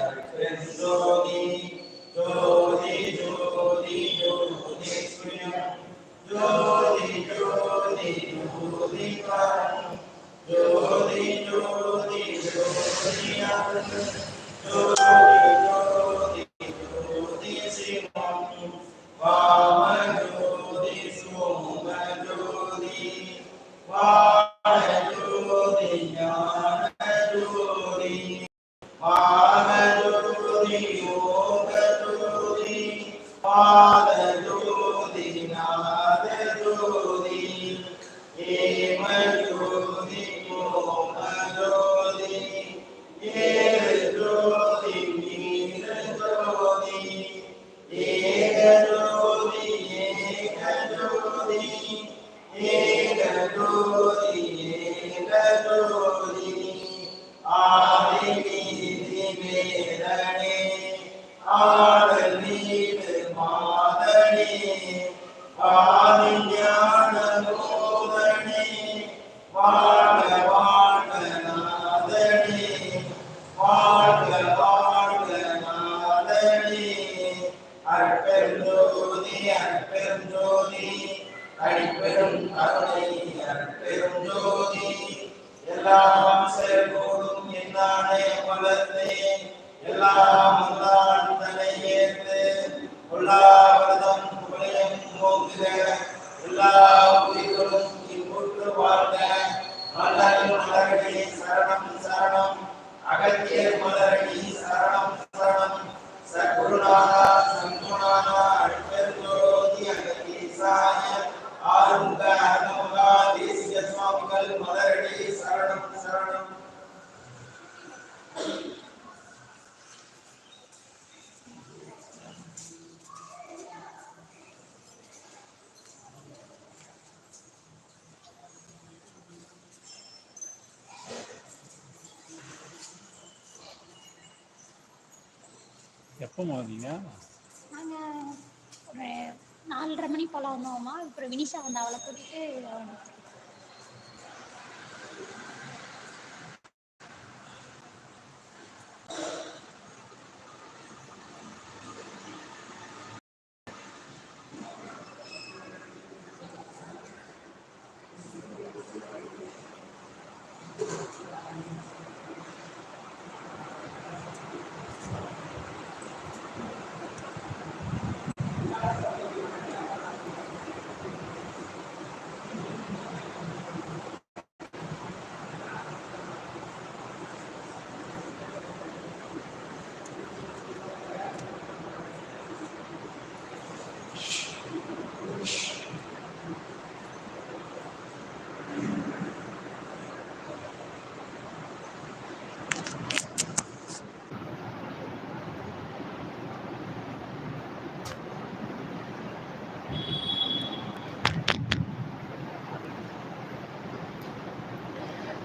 அடிப்பெரும் கருணை அடிப்பெரும் ஜோதி ஜோதி போக்குக எல்லா உயிர்களும் இன்புற்று வாழ்க மலர் மலரடி சரணம் சரணம் அகத்தியர் மலரடி சரணம் சரணம் சத்குருநாதா சங்குணாதா அடிப்பெருஞ்சோதி அகத்தீசாய ஆறுமுக அகமுகா தேசிக சுவாமிகள் மலரடி சரணம் சரணம் எப்போ வந்தீங்க? நாங்கள் ஒரு நாலரை மணி போல் வந்தோம்மா. அப்புறம் வினிஷா வந்து அவளை கூட்டிட்டு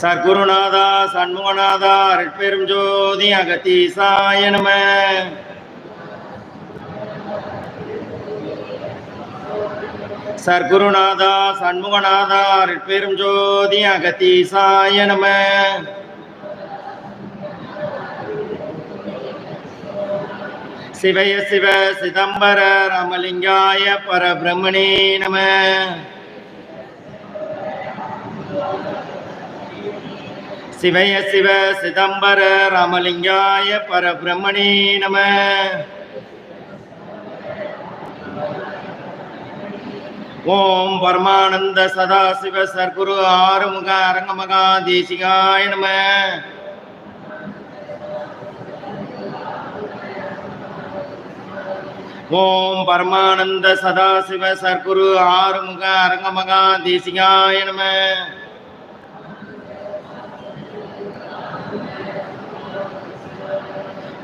சர்க்குருநாதா சண்முகநாதா அருட்பெரும் ஜோதி அகத்தீசாய சாயனம சர்க்குருநாதா சண்முகநாதா அருட்பெரும் ஜோதி அகத்தீசாய சாயனம சிவய சிவ சிதம்பர ராமலிங்காய பரபிரமணே நம. சிவய சிவ சிதம்பர ராமலிங்காய பரபிரம்மணே நம. ஓம் பரமானந்த சதாசிவ சர்க்குரு ஆறுமுக அரங்கமகா தேசிகாய நம. ஓம் பரமானந்த சதாசிவ சர்க்குரு ஆறுமுக அரங்கமகா தேசிகாய நம.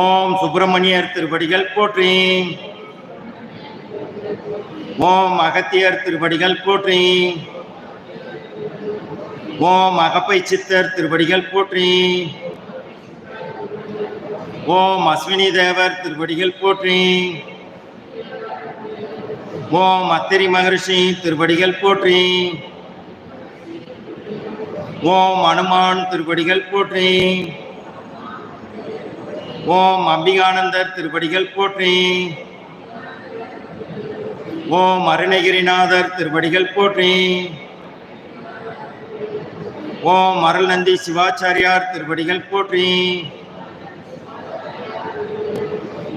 ஓம் சுப்பிரமணியர் திருப்படிகள் போற்றி. ஓம் அகத்தியர் திருப்படிகள் போற்றி. ஓம் அகப்பை சித்தர் திருப்படிகள் போற்றி. ஓம் அஸ்வினி தேவர் திருப்படிகள் போற்றி. ஓம் அத்திரி மகரிஷி திருப்படிகள் போற்றி. ஓம் அனுமான் திருப்படிகள் போற்றி. ஓம் அம்பிகானந்தர் திருவடிகள் போற்றி. ஓம் அருணகிரிநாதர் திருவடிகள் போற்றி. ஓம் அருள்நந்தி சிவாச்சாரியார் திருவடிகள் போற்றி.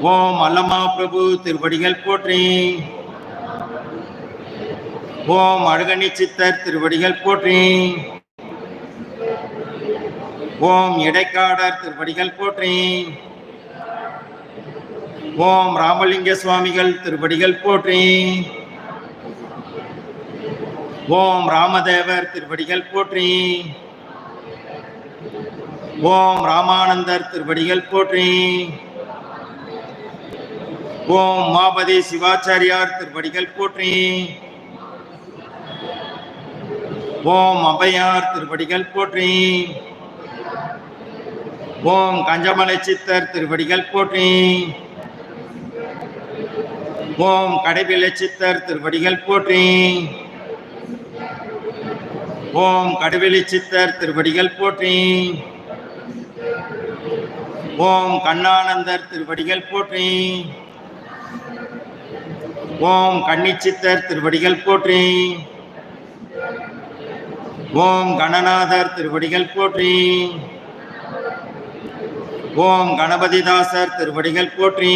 ஓம் அல்லமா பிரபு திருவடிகள் போற்றி. ஓம் அழுகணி சித்தர் திருவடிகள் போற்றி. ஓம் இடைக்காடர் திருவடிகள் போற்றி. ஓம் ராமலிங்க சுவாமிகள் திருவடிகள் போற்றி. ஓம் ராமதேவர் திருவடிகள் போற்றி. ஓம் ராமானந்தர் திருவடிகள் போற்றி. ஓம் மாபதி சிவாச்சாரியார் திருவடிகள் போற்றி. ஓம் அபயார் திருவடிகள் போற்றி. ஓம் கஞ்சமலை சித்தர் திருவடிகள் போற்றி. ஓம் கடைவிலை சித்தர் திருவடிகள் போற்றி. ஓம் கடுவெளி சித்தர் திருவடிகள் போற்றி. ஓம் கண்ணானந்தர் திருவடிகள் போற்றி. ஓம் கன்னிச்சித்தர் திருவடிகள் போற்றி. ஓம் கணநாதர் திருவடிகள் போற்றி. ஓம் கணபதிதாசர் திருவடிகள் போற்றி.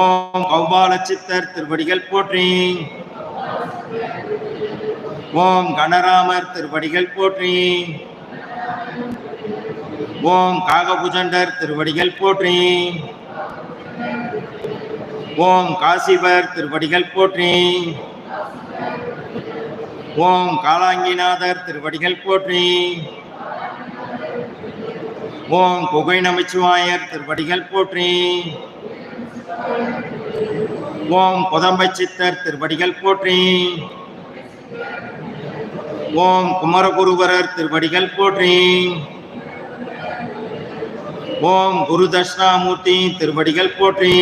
ஓம் கௌபால சித்தர் திருவடிகள் போற்றி. ஓம் கணராமர் திருவடிகள் போற்றி. ஓம் காகபுஜண்டர் திருவடிகள் போற்றி. ஓம் காசிவர் திருவடிகள் போற்றி. ஓம் காலாங்கிநாதர் திருவடிகள் போற்றி. ஓம் குகை நமச்சிவாயர் திருவடிகள் போற்றி. ஓம் புதம்பை சித்தர் திருவடிகள் போற்றி. ஓம் குமரகுருவரர் திருவடிகள் போற்றி. ஓம் குரு தட்சிணாமூர்த்தி திருவடிகள் போற்றி.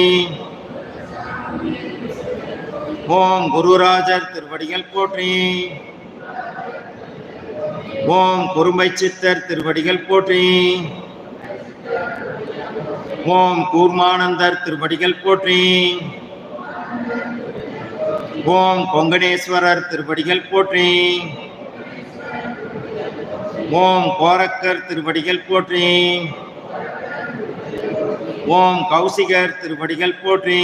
ஓம் குருராஜர் திருவடிகள் போற்றி. ஓம் குறும்பை சித்தர் திருவடிகள் போற்றி. ஓம் கூர்மானந்தர் திருப்படிகள் போற்றி. ஓம் கொங்கணேஸ்வரர் திருப்படிகள் போற்றி. ஓம் கோரக்கர் திருப்படிகள் போற்றி. ஓம் கௌசிகர் திருப்படிகள் போற்றி.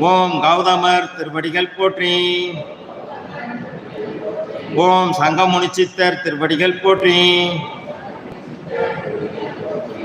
ஓம் கௌதமர் திருப்படிகள் போற்றி. ஓம் சங்கமுனிச்சித்தர் திருப்படிகள் போற்றி.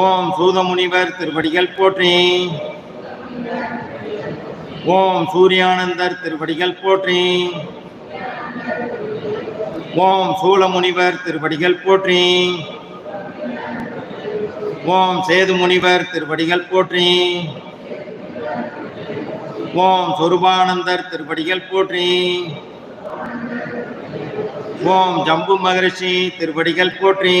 ஓம் சூதமுனிவர் திருவடிகள் போற்றி. ஓம் சூரியானந்தர் திருவடிகள் போற்றி. ஓம் சூலமுனிவர் திருவடிகள் போற்றி. ஓம் சேது முனிவர் திருவடிகள் போற்றி. ஓம் சொருபானந்தர் திருவடிகள் போற்றி. ஓம் ஜம்பு மகரிஷி திருவடிகள் போற்றி.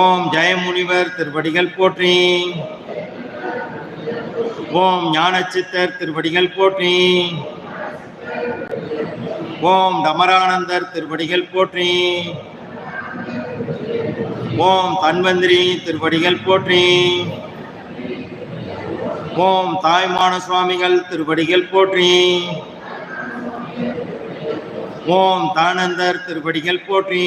ஓம் ஜெயமுனிவர் திருவடிகள் போற்றி. ஓம் ஞானச்சித்தர் திருவடிகள் போற்றி. ஓம் தமரானந்தர் திருவடிகள் போற்றி. ஓம் தன்வந்திரி திருவடிகள் போற்றி. ஓம் தாய்மான சுவாமிகள் திருவடிகள் போற்றி. ஓம் தானந்தர் திருவடிகள் போற்றி.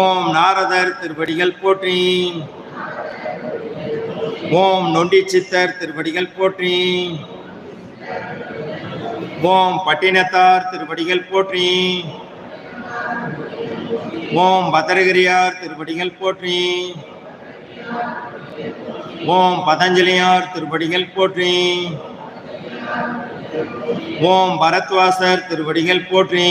ஓம் நாரதர் திருவடிகள் போற்றி. ஓம் நொண்டி சித்தர் திருவடிகள் போற்றி. ஓம் பட்டினத்தார் திருவடிகள் போற்றி. ஓம் பத்திரகிரியார் திருவடிகள் போற்றி. ஓம் பதஞ்சலியார் திருவடிகள் போற்றி. ஓம் பரத்வாசர் திருவடிகள் போற்றி.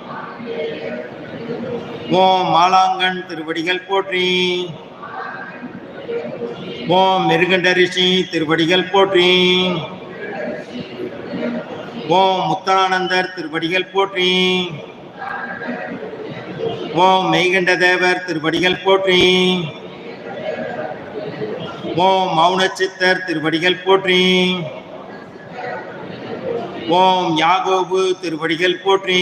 ஓம் மாலாங்கன் திருவடிகள் போற்றி. ஓம் மிருகண்ட ரிஷி திருவடிகள் போற்றி. ஓம் முத்தானந்தர் திருவடிகள் போற்றி. ஓம் மெய்கண்ட தேவர் திருவடிகள் போற்றி. ஓம் மௌனச்சித்தர் திருவடிகள் போற்றி. ஓம் யாகோபு திருவடிகள் போற்றி.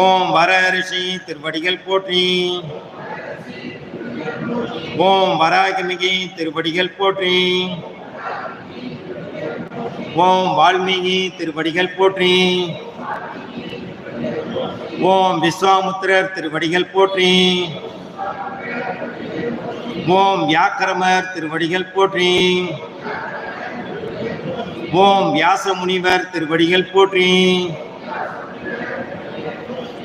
ஓம் வர ரிஷி திருவடிகள் போற்றி. ஓம் வராகிமிகி திருவடிகள் போற்றி. ஓம் வால்மீகி திருவடிகள் போற்றி. ஓம் விஸ்வாமுத்திரர் திருவடிகள் போற்றி. ஓம் வியாக்கிரமர் திருவடிகள் போற்றி. ஓம் வியாச முனிவர் திருவடிகள் போற்றி.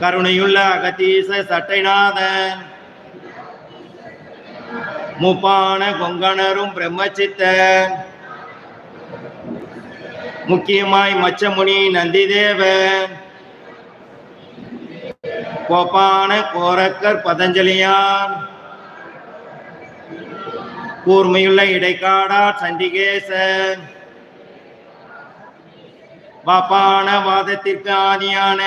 கருணையுள்ள அகத்தீச சட்டைநாதன். முப்பான கொங்கணரும் பிரம்மச்சித்த முக்கியமாய் மச்சமுனி நந்திதேவன். கோப்பான கோரக்கர் பதஞ்சலியான். கூர்மையுள்ள இடைக்காடார் சண்டிகேசன். வாப்பான வாதத்திற்கு ஆதியான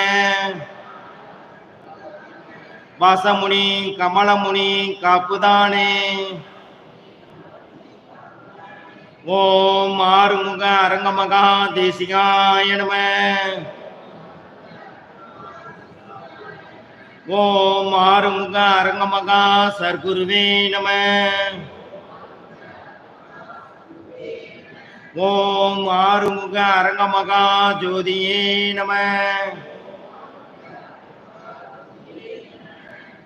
வாசமுனி கமலமுனி காப்புதானே. ஓம் ஆறுமுக அரங்கமகா தேசிகாய நம ஓம் ஆறுமுக அரங்கமகா சர்க்குருவே நம. ஓம் ஆறுமுக அரங்கமகா ஜோதியே நம.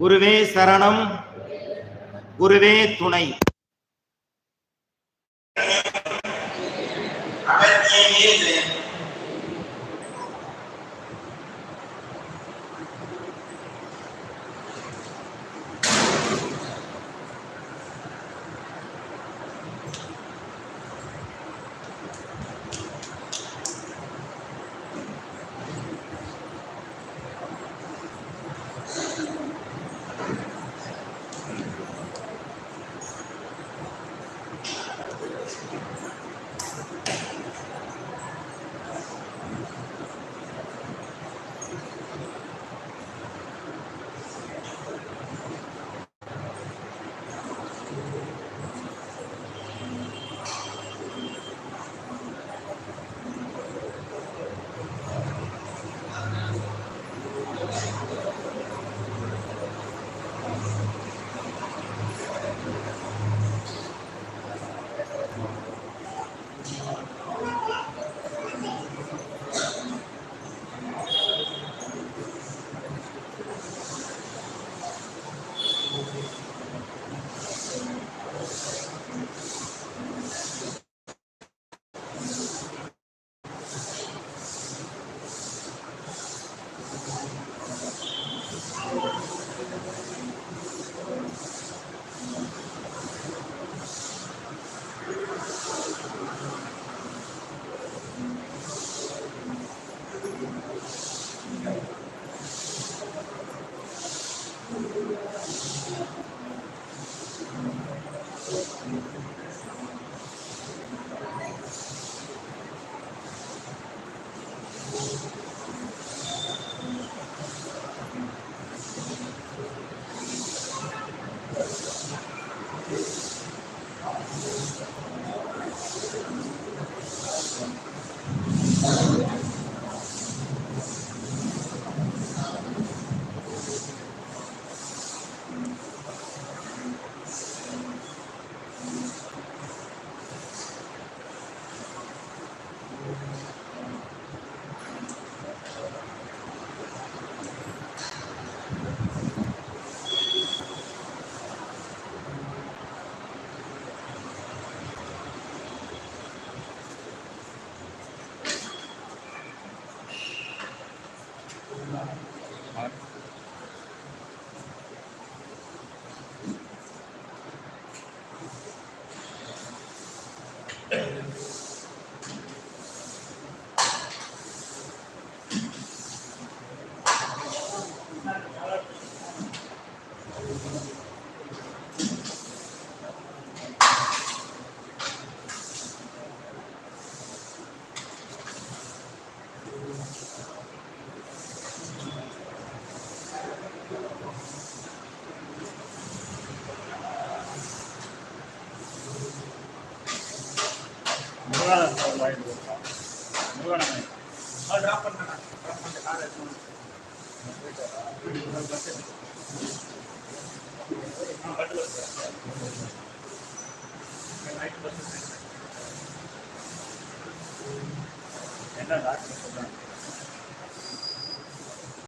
குருவே சரணம் குருவே துணை. முருகன்